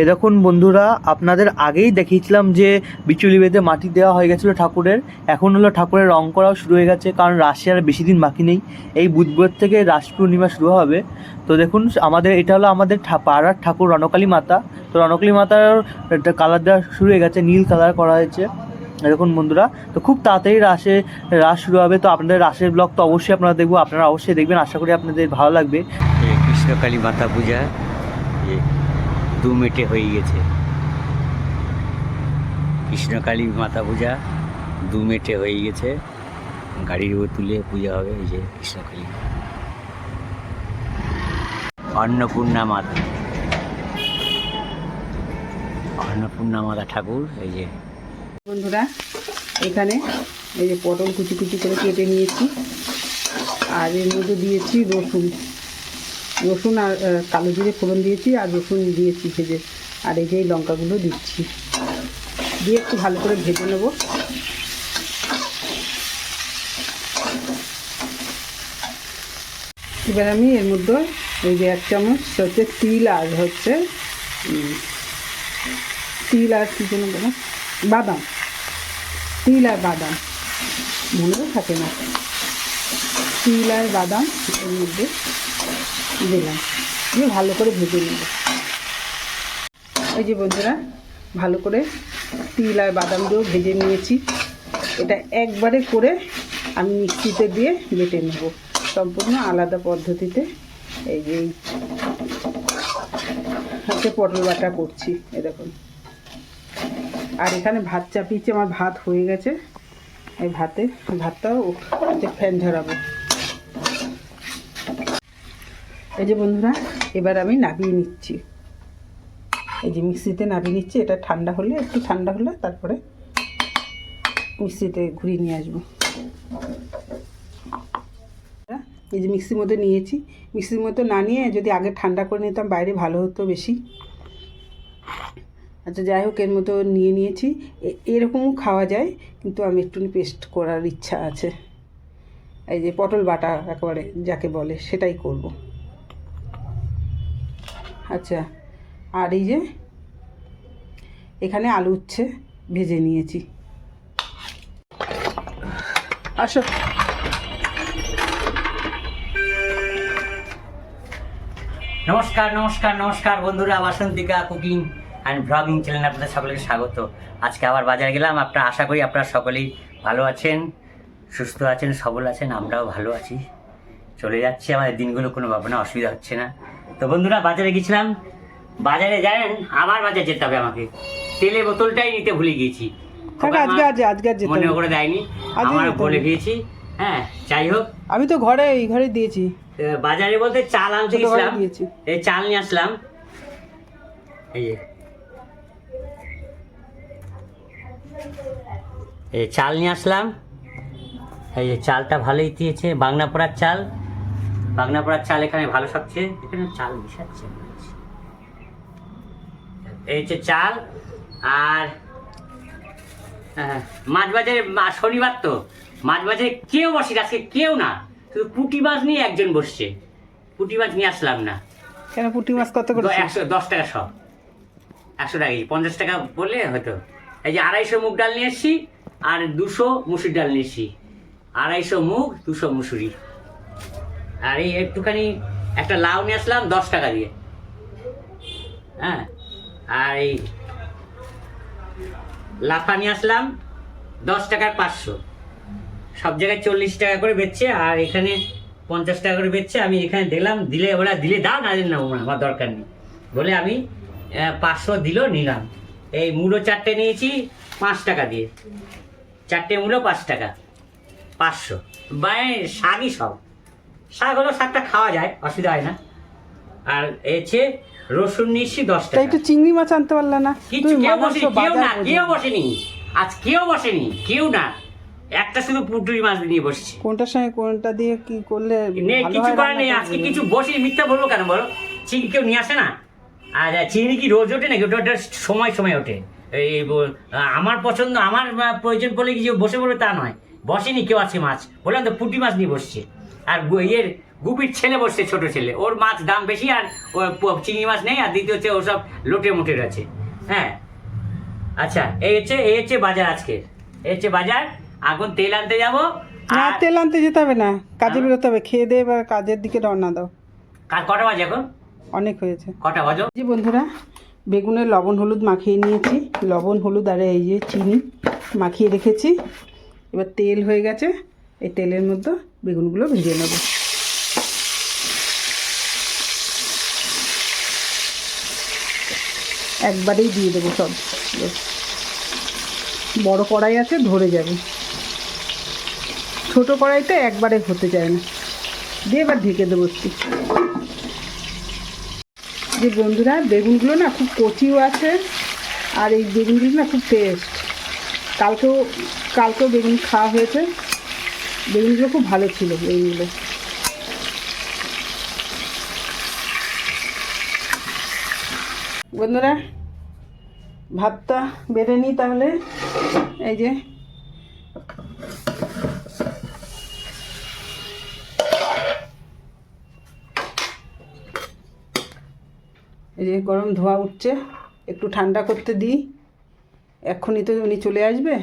এ দেখুন বন্ধুরা, আপনাদের আগেই দেখিয়েছিলাম যে বিচুলি বেঁধে মাটি দেওয়া হয়ে গেছিল ঠাকুরের। এখন হলো ঠাকুরের রং করাও শুরু হয়ে গেছে, কারণ রাশি আর বেশি দিন বাকি নেই। এই বুধবার থেকে রাস পূর্ণিমা শুরু হবে। তো দেখুন, আমাদের এটা হলো আমাদের পাড়ার ঠাকুর রণকালী মাতা। তো রণকালী মাতার কালার দেওয়া শুরু হয়ে গেছে, নীল কালার করা হয়েছে। দেখুন বন্ধুরা, তো খুব তাড়াতাড়ি রাসে, রাস শুরু হবে। তো আপনাদের রাসের ব্লগ তো অবশ্যই আপনারা দেখব, আপনারা অবশ্যই দেখবেন, আশা করি আপনাদের ভালো লাগবে। কৃষ্ণকালী মাতা পূজা দু মেটে হয়ে গেছে। কৃষ্ণকালী মাতা পূজা দু মেটে হয়ে গেছে। গাড়ির উপর তুলে পূজা হবে এই যে কৃষ্ণকালী। অন্নপূর্ণা মাতা। অন্নপূর্ণা মাতা ঠাকুর, এই যে। বন্ধুরা, এখানে এই যে পটল কুচি কুচি করে কেটে নিয়েছি। আর এর মধ্যে দিয়েছি রসুন। রসুন আর কালো জিরে ফোড়ন দিয়েছি আর রসুন দিয়েছি ভেজে। আর এই যে এই লঙ্কাগুলো দিচ্ছি। দিয়ে একটু ভালো করে ভেজে নেব। এবার আমি এর মধ্যে এই যে এক চামচ হচ্ছে তিল আর হচ্ছে তিল আর কী যেন বাদাম। তিল আর বাদাম। মনেও থাকে না। তিল আর বাদাম এর মধ্যে। দিলাম। দিয়ে ভালো করে ভেজে নেব। এই যে বন্ধুরা, ভালো করে তিল আর বাদামগুলো ভেজে নিয়েছি। এটা একবারে করে আমি মিক্সিতে দিয়ে বেটে নেব। সম্পূর্ণ আলাদা পদ্ধতিতে এই যে হচ্ছে পটল বাটা করছি, এ দেখুন। আর এখানে ভাত চাপিয়েছি, আমার ভাত হয়ে গেছে। এই ভাতে, ভাতটাও ফ্যান ঝরাবো এই যে বন্ধুরা, এবার আমি নাবিয়ে নিচ্ছি। এই যে মিক্সিতে নাবিয়ে নিচ্ছি, এটা ঠান্ডা হলে, একটু ঠান্ডা হলে তারপরে মিক্সিতে ঘুরিয়ে নিয়ে আসব। এই যে মিক্সির মধ্যে নিয়েছি। মিক্সির মধ্যে না নিয়ে যদি আগে ঠান্ডা করে নিতাম, বাইরে ভালো হতো বেশি। আচ্ছা যাই হোক, এর মতো নিয়ে নিয়েছি। এরকমও খাওয়া যায়, কিন্তু আমি একটু পেস্ট করার ইচ্ছা আছে। এই যে পটল বাটা একেবারে যাকে বলে, সেটাই করব। আচ্ছা আর এই যে এখানে আলু উচ্ছে ভেজে নিয়েছি। আসো। নমস্কার নমস্কার নমস্কার বন্ধুরা, বাসন্তিকা কুকিং অ্যান্ড ব্লগিং চ্যানেলে আপনাদের সকলকে স্বাগত। আজকে আবার বাজারে গেলাম। আপনারা, আশা করি আপনারা সকলেই ভালো আছেন, সুস্থ আছেন, সবল আছেন, আমরাও ভালো আছি। চলে যাচ্ছে, আমাদের দিনগুলো কোনো ভাবনা অসুবিধা হচ্ছে না। তো বন্ধুরা বাজারে গেছিলাম। বাজারে জানেন আবার বাজারে যেতে হবে আমাকে। তেলের বোতলটাই নিতে ভুলে গিয়েছি। আজকে আজ আজকে আর যেতে মনে করে দেয়নি আজকে আমার বলে। গিয়েছি হ্যাঁ যাই হোক। আমি তো ঘরে এই ঘরে দিয়েছি। বাজারে বলতে চাল আনতে গেছিলাম। এই চাল নিয়ে আসলাম। এই যে। এই চাল নিয়ে আসলাম। এই যে চালটা ভালোই দিয়েছে বাংনাপড়ার চাল। বাংনাপড়ার চাল এখানে ভালো সবচেয়ে? এখানে চাল মিশাচ্ছে এই হচ্ছে চাল আর হ্যাঁ, মাছ বাজারে শনিবার তো। মাছ বাজারে কেউ বসে আজকে কেউ না। শুধু পুঁটি মাছ নিয়ে একজন বসছে। পুঁটি মাছ নিয়ে আসলাম না। কেন পুঁটি মাছ কত করে একশো দশ টাকা সব। একশো টাকা পঞ্চাশ টাকা বলে হয়তো এই যে আড়াইশো মুগ ডাল নিয়ে এসছি আর দুশো মুসুর ডাল নিয়ে এসছি। আড়াইশো মুগ দুশো মুসুরি। আর এই একটুখানি একটা লাউ নিয়ে আসলাম, দশ টাকা দিয়ে। হ্যাঁ? আর এই লাফা নিয়ে আসলাম, দশ টাকার পাঁচশো। সব জায়গায় চল্লিশ টাকা করে বেচছে, আর এখানে পঞ্চাশ টাকা করে বেচছে। আমি এখানে দিলাম দিলে ওরা দিলে দাও, না দিলে না, আমার দরকার নেই। বলে আমি পাঁচশো দিল, নিলাম। এই মূলো চারটে নিয়েছি, পাঁচ টাকা দিয়ে। চারটে মূলো পাঁচ টাকা। পাঁচশো। বা শাকই সব। শাক হলো শাকটা খাওয়া যায় অসুবিধা হয় না। আর এছে রসুন নিয়েছি দশ টাকা। একটু চিংড়ি মাছ আনতে পারলে না। কিছু কেউ বসেনি কেউ না কেউ বসেনি। আজ কেউ বসেনি কেউ না। একটা শুধু পুটুরি মাছ নিয়ে বসছে। কোনটার সঙ্গে কোনটা দিয়ে কি করলে নেই কিছু করার নেই আজকে কিছু বসে মিথ্যা বলব কেন বলো? চিংড়ি কেউ নিয়ে আসে না? আর চিংড়ি কি রোজ ওঠে নাকি? ওটা সময় সময় ওঠে। এই আমার পছন্দ আমার প্রয়োজন পড়লে কিছু বসে পড়বে তা নয়। বসেনি কেউ আছে মাছ। বললাম তো পুঁটি মাছ নিয়ে বসছে। আর ইয়ের গুপির ছেলে বসছে ছোট ছেলে। ওর মাছ দাম বেশি আর চিংড়ি মাছ নেই আর দ্বিতীয় হচ্ছে ওসব লোটে মোটের আছে হ্যাঁ। আচ্ছা এই হচ্ছে এই হচ্ছে বাজার আজকের। এই হচ্ছে বাজার। এখন তেল আনতে যাব। না তেল আনতে যেতে হবে না। কাজে বেরোতে হবে। খেয়ে দিয়ে এবার কাজের দিকে রওনা দাও। কটা বাজে এখন? অনেক হয়েছে। কটা বাজো? যে বন্ধুরা বেগুনের লবণ হলুদ মাখিয়ে নিয়েছি। লবণ হলুদ আর এই যে চিনি মাখিয়ে রেখেছি। এবার তেল হয়ে গেছে। এই তেলের মধ্যে বেগুনগুলো ভেজে নেব। একবারেই দিয়ে দেবো সব। বড় কড়াই আছে, ধরে যাবে। ছোট কড়াইতে একবারে হতে চায় না। দিয়ে এবার ঢেকে দেবো একটু। যে বন্ধুরা, বেগুনগুলো না খুব কচিও আছে, আর এই বেগুনগুলো না খুব টেস্ট কালকেও কালকেও বেগুন খাওয়া হয়েছে। বেগুনগুলো খুব ভালো ছিল, বেগুনগুলো। বন্ধুরা, ভাতটা বেড়ে নিই তাহলে। এই যে। এই যে গরম ধোয়া উঠছে, একটু ঠান্ডা করতে দিই। এক্ষুনি তো উনি চলে আসবে।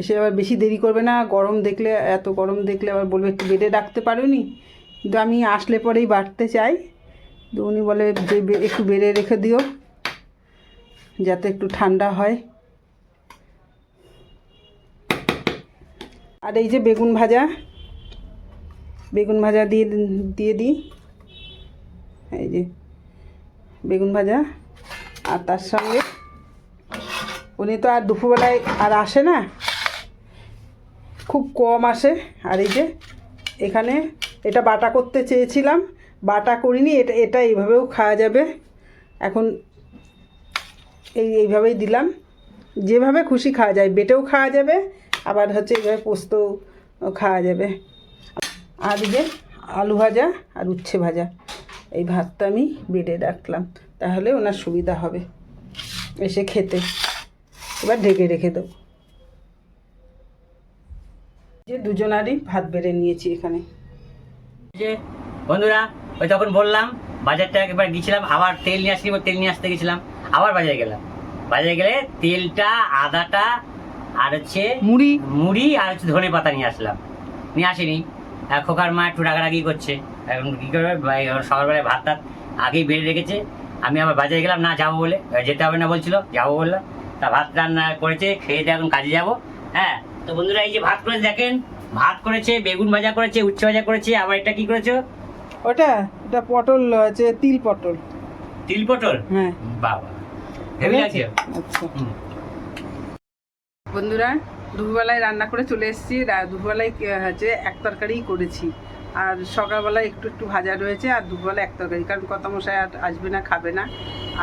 এসে আবার বেশি দেরি করবে না, গরম দেখলে, এত গরম দেখলে আবার বলবে, একটু বেডে রাখতে পারোনি? কিন্তু আমি আসলে পরেই বাড়তে চাই। তো উনি বলে, যে একটু বেড়ে রেখে দিও, যাতে একটু ঠান্ডা হয়। আর এই যে বেগুন ভাজা বেগুন ভাজা দিয়ে দিয়ে দিই। এই যে বেগুন ভাজা, আর তার সঙ্গে, উনি তো আর দুপুরবেলায় আর আসে না। খুব কম আসে। আর এই যে এখানে এটা বাটা করতে চেয়েছিলাম। বাটা করিনি, এটা এটা এইভাবেও খাওয়া যাবে। এখন এই, এইভাবেই দিলাম। যেভাবে খুশি খাওয়া যায়, বেটেও খাওয়া যাবে, আবার হচ্ছে এইভাবে পোস্ত খাওয়া যাবে। আর যে আলু ভাজা আর উচ্ছে ভাজা, এই ভাতটা আমি বেড়ে রাখলাম। তাহলে ওনার সুবিধা হবে, এসে খেতে। এবার ঢেকে রেখে দেবো। যে দুজনারই ভাত বেড়ে নিয়েছি এখানে। যে বন্ধুরা ওই তখন বললাম বাজারটা একবার গেছিলাম আবার তেল নিয়ে আসছি তেল নিয়ে আসতে গেছিলাম আবার বাজারে গেলাম। বাজারে গেলে তেলটা আদাটা আর হচ্ছে মুড়ি। মুড়ি আর হচ্ছে ধনে পাতা নিয়ে আসলাম। নিয়ে আসিনি। খোকার মা একটু রাগারাগি করছে। এখন কী করবে? সকালবেলায় ভাত টাত আগেই বেড়ে রেখেছে। আমি আবার বাজারে গেলাম না যাব বলে যেতে হবে না বলছিল যাব বললাম। তা ভাত রান্না করেছে খেয়ে এখন কাজে যাব হ্যাঁ। তো বন্ধুরা এই যে ভাত করে দেখেন ভাত করেছে বেগুন ভাজা করেছে উচ্ছে ভাজা করেছে আবার এটা কি করেছ? ওটা এটা পটল আছে তিল পটল। তিল পটল? হ্যাঁ। বাবা হেভি লাগছে। আচ্ছা। বন্ধুরা দুপুরবেলায় রান্না করে চলে এসেছি। দুপুরবেলায় হচ্ছে এক তরকারিই করেছি। আর সকালবেলায় একটু একটু ভাজা রয়েছে আর দুপুরবেলা এক তরকারি। কারণ কত মশাই আর আসবে না খাবে না।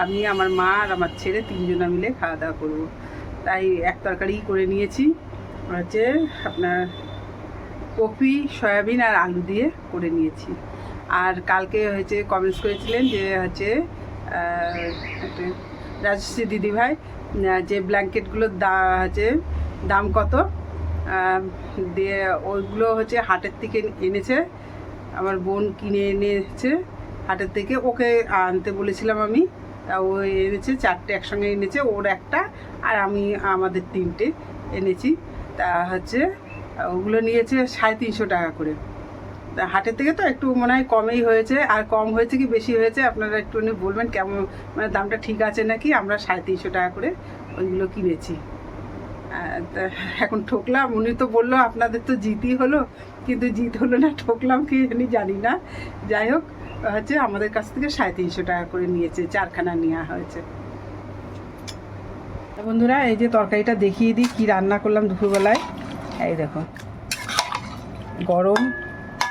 আমি আমার মা আর আমার ছেলে তিনজনা মিলে খাওয়া দাওয়া করব। তাই এক তরকারিই করে নিয়েছি। হচ্ছে আপনার কপি সয়াবিন আর আলু দিয়ে করে নিয়েছি। আর কালকে হচ্ছে কমেন্টস করেছিলেন যে হচ্ছে রাজশ্রী দিদিভাই যে ব্ল্যাঙ্কেটগুলোর দা, হচ্ছে দাম কত? দিয়ে ওইগুলো হচ্ছে হাটের থেকে এনেছে, আমার বোন কিনে এনেছে হাটের থেকে। ওকে আনতে বলেছিলাম আমি, তা ও এনেছে, চারটে একসঙ্গে এনেছে, ওর একটা আর আমি, আমাদের তিনটে এনেছি। তা হচ্ছে, ওগুলো নিয়েছে সাড়ে তিনশো টাকা করে। তা হাটের থেকে তো একটু মনে হয় কমেই হয়েছে, আর কম হয়েছে কি বেশি হয়েছে আপনারা একটু বলবেন কেমন মানে দামটা ঠিক আছে নাকি? আমরা সাড়ে তিনশো টাকা করে ওইগুলো কিনেছি। এখন ঠকলাম, উনি তো বলল আপনাদের তো জিতই হলো, কিন্তু জিত হলো না, ঠকলাম কি জানি জানি না। যাই হোক, হচ্ছে আমাদের কাছ থেকে সাড়ে তিনশো টাকা করে নিয়েছে, চারখানা নেওয়া হয়েছে। বন্ধুরা এই যে তরকারিটা দেখিয়ে দিই কী রান্না করলাম দুপুরবেলায়। এই দেখো গরম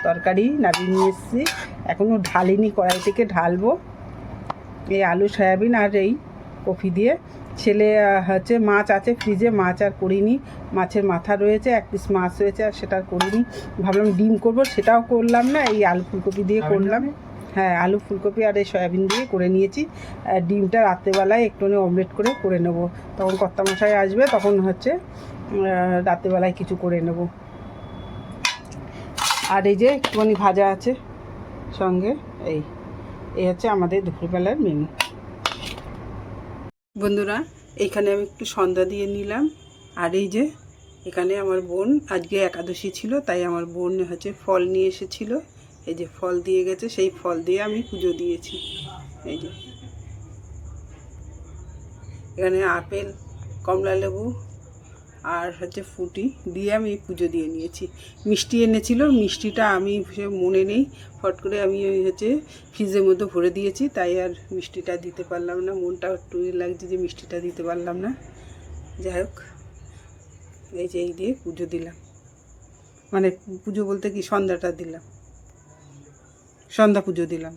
তরকারি নামিয়ে নিয়ে এসেছি। এখনও ঢালিনি কড়াই থেকে ঢালবো। এই আলু সয়াবিন আর এই কফি দিয়ে। ছেলে হচ্ছে মাছ আছে ফ্রিজে মাছ আর করিনি। মাছের মাথা রয়েছে এক পিস মাছ রয়েছে আর সেটা আর করিনি। ভাবলাম ডিম করব সেটাও করলাম না এই আলু ফুলকপি দিয়ে করলাম। হ্যাঁ আলু ফুলকপি আর এই সয়াবিন দিয়ে করে নিয়েছি। ডিমটা রাত্রেবেলায় একটুখানি অমলেট করে করে নেব। তখন কর্তামশাই আসবে, তখন হচ্ছে রাত্রেবেলায় কিছু করে নেব। আর এই যে একটুখানি ভাজা আছে সঙ্গে, এই এই হচ্ছে আমাদের দুপুরবেলার মেনু বন্ধুরা, এখানে আমি একটু সন্ধ্যা দিয়ে নিলাম। আর এই যে, এখানে আমার বোন, আজকে একাদশী ছিল, তাই আমার বোন হচ্ছে ফল নিয়ে এসেছিল। এই যে ফল দিয়ে গেছে, সেই ফল দিয়ে আমি পুজো দিয়েছি। এই যে। এখানে আপেল, কমলা লেবু আর হচ্ছে ফুটি দিয়ে আমি পুজো দিয়ে নিয়েছি। মিষ্টি এনেছিল, মিষ্টিটা আমি মনে নেই, ফট করে আমি ওই হচ্ছে ফ্রিজের মধ্যে ভরে দিয়েছি, তাই আর মিষ্টিটা দিতে পারলাম না। মনটা একটু লাগছে যে মিষ্টিটা দিতে পারলাম না। যাই হোক, এই যে এই দিয়ে পুজো দিলাম। মানে পুজো বলতে কি সন্ধ্যাটা দিলাম। সন্ধ্যা পুজো দিলাম।